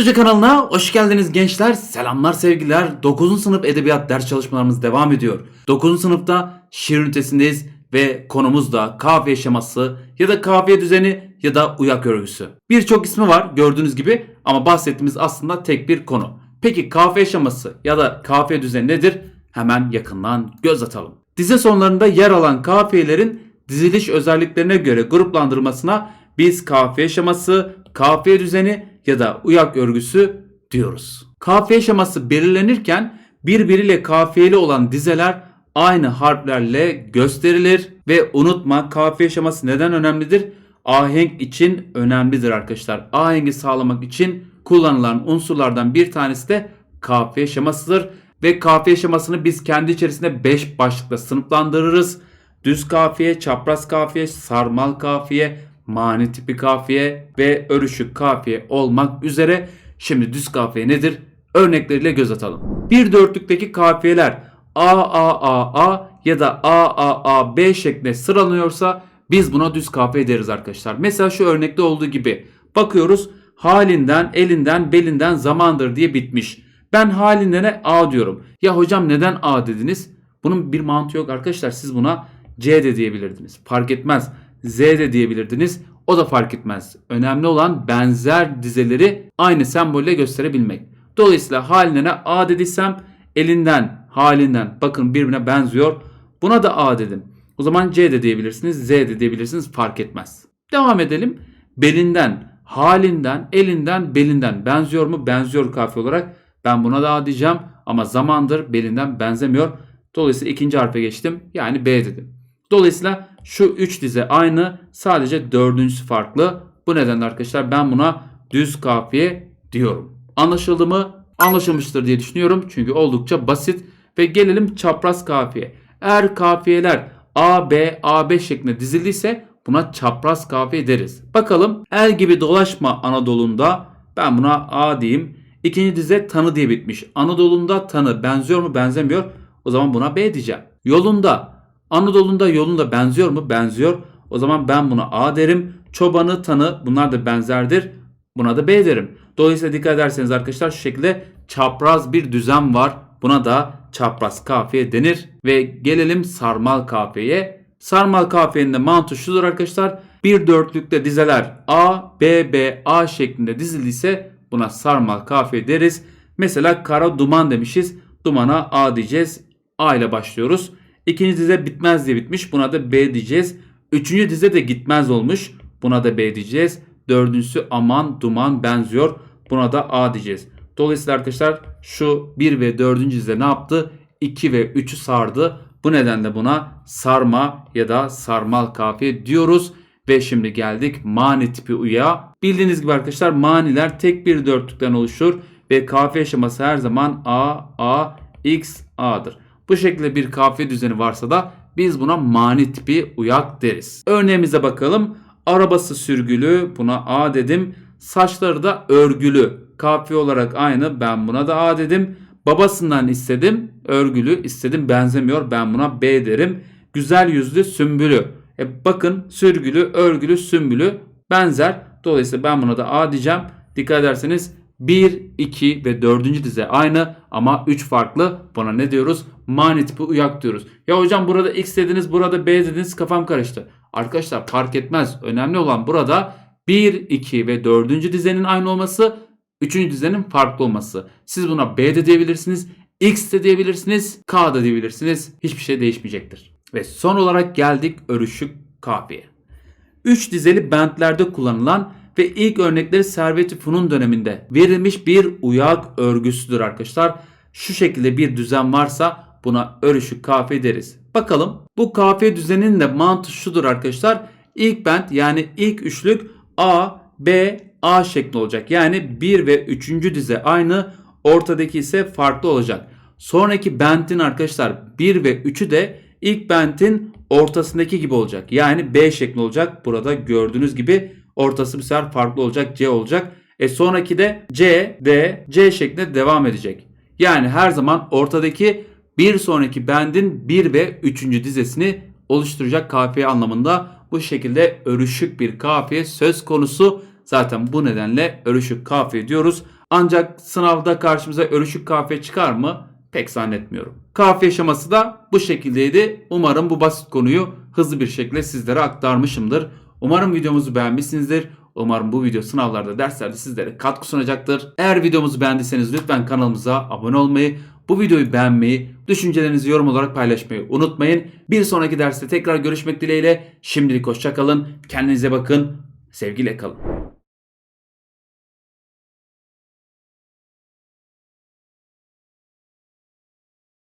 Hoca kanalına hoş geldiniz gençler. Selamlar sevgiler. 9. sınıf edebiyat ders çalışmalarımız devam ediyor. 9. sınıfta şiir ünitesindeyiz ve konumuz da kafiye şeması ya da kafiye düzeni ya da uyak örgüsü. Birçok ismi var gördüğünüz gibi ama bahsettiğimiz aslında tek bir konu. Peki kafiye şeması ya da kafiye düzeni nedir? Hemen yakından göz atalım. Dize sonlarında yer alan kafiyelerin diziliş özelliklerine göre gruplandırmasına biz kafiye şeması, kafiye düzeni ya da uyak örgüsü diyoruz. Kafiye şeması belirlenirken birbiriyle kafiyeli olan dizeler aynı harflerle gösterilir ve unutma kafiye şeması neden önemlidir? Ahenk için önemlidir arkadaşlar. Ahengi sağlamak için kullanılan unsurlardan bir tanesi de kafiye şemasıdır ve kafiye şemasını biz kendi içerisinde 5 başlıkla sınıflandırırız. Düz kafiye, çapraz kafiye, sarmal kafiye, mani tipi kafiye ve örüşük kafiye olmak üzere. Şimdi düz kafiye nedir? Örnekleriyle göz atalım. Bir dörtlükteki kafiyeler A A A A ya da A A A B şeklinde sıralanıyorsa biz buna düz kafiye deriz arkadaşlar. Mesela şu örnekte olduğu gibi bakıyoruz halinden, elinden, belinden zamandır diye bitmiş. Ben halinden A diyorum. Ya hocam neden A dediniz? Bunun bir mantığı yok arkadaşlar. Siz buna C de diyebilirdiniz. Fark etmez. Z de diyebilirdiniz. O da fark etmez. Önemli olan benzer dizeleri aynı sembolle gösterebilmek. Dolayısıyla haline A dediysem elinden, halinden bakın birbirine benziyor. Buna da A dedim. O zaman C de diyebilirsiniz, Z de diyebilirsiniz fark etmez. Devam edelim. Belinden, halinden, elinden, belinden benziyor mu? Benziyor kafi olarak. Ben buna da A diyeceğim ama zamandır belinden benzemiyor. Dolayısıyla ikinci harfe geçtim. Yani B dedim. Dolayısıyla şu 3 dize aynı sadece dördüncüsü farklı. Bu nedenle arkadaşlar ben buna düz kafiye diyorum. Anlaşıldı mı? Anlaşılmıştır diye düşünüyorum. Çünkü oldukça basit. Ve gelelim çapraz kafiye. Eğer kafiyeler A, B, A, B şeklinde dizildiyse buna çapraz kafiye deriz. Bakalım el gibi dolaşma Anadolu'nda ben buna A diyeyim. İkinci dize tanı diye bitmiş. Anadolu'nda tanı benziyor mu benzemiyor. O zaman buna B diyeceğim. Yolunda Anadolu'nda yolunda benziyor mu? Benziyor. O zaman ben buna A derim. Çobanı, tanı bunlar da benzerdir. Buna da B derim. Dolayısıyla dikkat ederseniz arkadaşlar şu şekilde çapraz bir düzen var. Buna da çapraz kafiye denir. Ve gelelim sarmal kafiyeye. Sarmal kafiyenin de mantığı şudur arkadaşlar. Bir dörtlükte dizeler A, B, B, A şeklinde dizildiyse buna sarmal kafiye deriz. Mesela kara duman demişiz. Dumana A diyeceğiz. A ile başlıyoruz. İkinci dize bitmez diye bitmiş. Buna da B diyeceğiz. Üçüncü dize de gitmez olmuş. Buna da B diyeceğiz. Dördüncüsü aman duman benziyor. Buna da A diyeceğiz. Dolayısıyla arkadaşlar şu 1 ve 4. dize ne yaptı? 2 ve 3'ü sardı. Bu nedenle buna sarma ya da sarmal kafiye diyoruz. Ve şimdi geldik mani tipi uya. Bildiğiniz gibi arkadaşlar maniler tek bir dörtlükten oluşur. Ve kafiye şeması her zaman A, A, X, A'dır. Bu şekilde bir kafiye düzeni varsa da biz buna mani tipi uyak deriz. Örneğimize bakalım. Arabası sürgülü buna A dedim. Saçları da örgülü. Kafiye olarak aynı ben buna da A dedim. Babasından istedim. Örgülü istedim benzemiyor. Ben buna B derim. Güzel yüzlü sümbülü. E bakın sürgülü, örgülü, sümbülü benzer. Dolayısıyla ben buna da A diyeceğim. Dikkat ederseniz 1, 2 ve 4. dize aynı ama 3 farklı. Buna ne diyoruz? Mani tipi uyak diyoruz. Ya hocam burada X dediniz, burada B dediniz kafam karıştı. Arkadaşlar fark etmez. Önemli olan burada 1, 2 ve 4. dizenin aynı olması, 3. dizenin farklı olması. Siz buna B de diyebilirsiniz, X de diyebilirsiniz, K da diyebilirsiniz. Hiçbir şey değişmeyecektir. Ve son olarak geldik örüşük kafiye. 3 dizeli bentlerde kullanılan ve ilk örnekleri Servet-i Funun döneminde verilmiş bir uyak örgüsüdür arkadaşlar. Şu şekilde bir düzen varsa buna örüşük kafiye deriz. Bakalım bu kafiye düzeninin de mantığı şudur arkadaşlar. İlk bent yani ilk üçlük A, B, A şeklinde olacak. Yani 1 ve 3. dize aynı ortadaki ise farklı olacak. Sonraki bentin arkadaşlar 1 ve 3'ü de ilk bentin ortasındaki gibi olacak. Yani B şeklinde olacak. Burada gördüğünüz gibi ortası bir sefer farklı olacak. C olacak. E sonraki de C, D, C şeklinde devam edecek. Yani her zaman ortadaki bir sonraki bendin 1 ve 3. dizesini oluşturacak kafiye anlamında bu şekilde örüşük bir kafiye söz konusu. Zaten bu nedenle örüşük kafiye diyoruz. Ancak sınavda karşımıza örüşük kafiye çıkar mı? Pek zannetmiyorum. Kafiye şeması da bu şekildeydi. Umarım bu basit konuyu hızlı bir şekilde sizlere aktarmışımdır. Umarım videomuzu beğenmişsinizdir. Umarım bu video sınavlarda, derslerde sizlere katkı sunacaktır. Eğer videomuzu beğendiyseniz lütfen kanalımıza abone olmayı, bu videoyu beğenmeyi, düşüncelerinizi yorum olarak paylaşmayı unutmayın. Bir sonraki derste tekrar görüşmek dileğiyle. Şimdilik hoşçakalın. Kendinize bakın. Sevgiyle kalın.